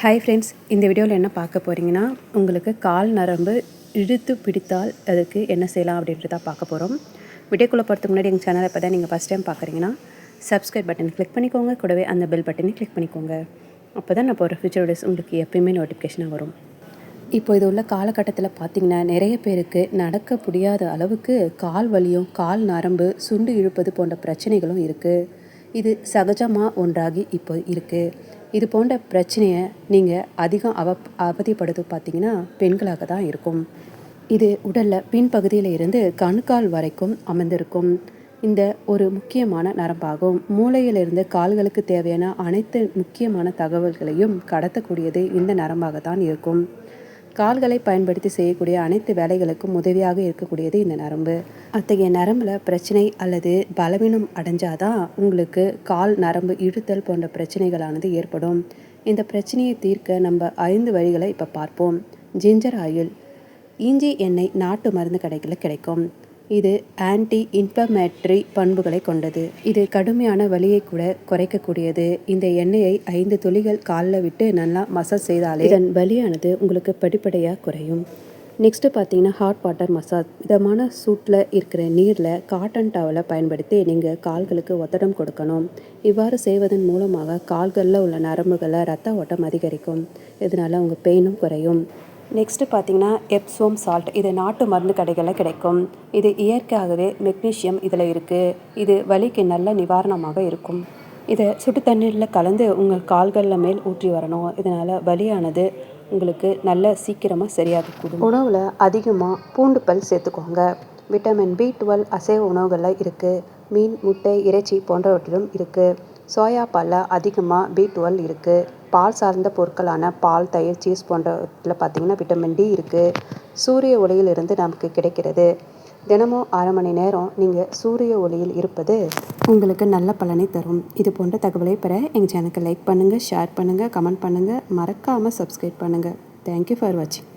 Hi friends இந்த வீடியோவில் என்ன பார்க்க போகிறீங்கன்னா உங்களுக்கு கால் நரம்பு இழுத்து பிடித்தால் அதுக்கு என்ன செய்யலாம் அப்படின்றத பார்க்க போகிறோம் வீடியோக்குள்ளே போகிறதுக்கு முன்னாடி எங்கள் சேனலை இப்போ தான் நீங்கள் ஃபஸ்ட் டைம் பார்க்குறீங்கன்னா சப்ஸ்கிரைப் பட்டன் கிளிக் பண்ணிக்கோங்க. கூடவே அந்த பெல் பட்டனை கிளிக் பண்ணிக்கோங்க. அப்போ தான் நான் போகிற ஃபியூச்சர் வீடியோஸ் உங்களுக்கு எப்பயுமே நோட்டிஃபிகேஷனாக வரும். இப்போ இது உள்ள காலகட்டத்தில் பார்த்திங்கன்னா நிறைய பேருக்கு நடக்க முடியாத அளவுக்கு கால் வலியும் கால் நரம்பு சுண்டு இழுப்பது போன்ற பிரச்சனைகளும் இருக்குது இது சகஜமாக ஒன்றாகி இப்போ இருக்குது இது போன்ற பிரச்சனையை நீங்கள் அதிகம் அவ அவதிப்படுது பார்த்தீங்கன்னா பெண்களாக தான் இருக்கும். இது உடலில் பின்பகுதியில் இருந்து கணுக்கால் வரைக்கும் அமர்ந்திருக்கும். இந்த ஒரு முக்கியமான நரம்பாகும். மூளையிலிருந்து கால்களுக்கு தேவையான அனைத்து முக்கியமான தகவல்களையும் கடத்தக்கூடியது இந்த நரம்பாக தான் இருக்கும். கால்களை பயன்படுத்தி செய்யக்கூடிய அனைத்து வேலைகளுக்கும் உதவியாக இருக்கக்கூடியது இந்த நரம்பு. அத்தகைய நரம்பில் பிரச்சனை அல்லது பலவீனம் அடைஞ்சாதான் உங்களுக்கு கால் நரம்பு இழுத்தல் போன்ற பிரச்சனைகளானது ஏற்படும். இந்த பிரச்சனையை தீர்க்க நம்ம ஐந்து வழிகளை இப்போ பார்ப்போம். ஜிஞ்சர் ஆயில் இஞ்சி எண்ணெய் நாட்டு மருந்து கடைகளில் கிடைக்கும். இது ஆன்டி இன்ஃபமேட்ரி பண்புகளை கொண்டது. இது கடுமையான வலியை கூட குறைக்கக்கூடியது. இந்த எண்ணெயை ஐந்து துளிகள் காலில் விட்டு நல்லா மசாஜ் செய்தாலே இதன் வலியானது உங்களுக்கு படிப்படியாக குறையும். நெக்ஸ்ட்டு பார்த்தீங்கன்னா ஹாட் வாட்டர் மசாஜ் இதமான சூட்டில் இருக்கிற நீரில் காட்டன் டவலை பயன்படுத்தி நீங்கள் கால்களுக்கு ஒத்தடம் கொடுக்கணும். இவ்வாறு செய்வதன் மூலமாக கால்களில் உள்ள நரம்புகளை ரத்த ஓட்டம் அதிகரிக்கும். இதனால் உங்கள் பெயினும் குறையும். நெக்ஸ்ட்டு பார்த்தீங்கன்னா எப்சோம் சால்ட் இது நாட்டு மருந்து கடைகளில் கிடைக்கும். இது இயற்கையாகவே மெக்னீஷியம் இதில் இருக்குது இது வலிக்கு நல்ல நிவாரணமாக இருக்கும். இதை சுடு தண்ணீரில் கலந்து உங்கள் கால்களில் மேல் ஊற்றி வரணும். இதனால் வலியானது உங்களுக்கு நல்ல சீக்கிரமாக சரியாக கூடும் உணவில் அதிகமாக பூண்டு பல் சேர்த்துக்கோங்க. விட்டமின் பி டுவெல் அசைவ உணவுகளில் இருக்குது மீன் முட்டை இறைச்சி போன்றவற்றிலும் இருக்குது சோயா பாலில் அதிகமாக பி டுவெல் இருக்குது பால் சார்ந்த பொருட்களான பால் தயிர் சீஸ் போன்றவற்றில் பார்த்திங்கன்னா விட்டமின் டி இருக்குது சூரிய ஒளியிலிருந்து நமக்கு கிடைக்கிறது. தினமும் அரை மணி நேரம் நீங்கள் சூரிய ஒளியில் இருப்பது உங்களுக்கு நல்ல பலனை தரும். இது போன்ற தகவலை பெற எங்கள் சேனலுக்கு லைக் பண்ணுங்கள் ஷேர் பண்ணுங்கள் கமெண்ட் பண்ணுங்கள் மறக்காமல் சப்ஸ்கிரைப் பண்ணுங்கள் தேங்க்யூ ஃபார் வாட்சிங்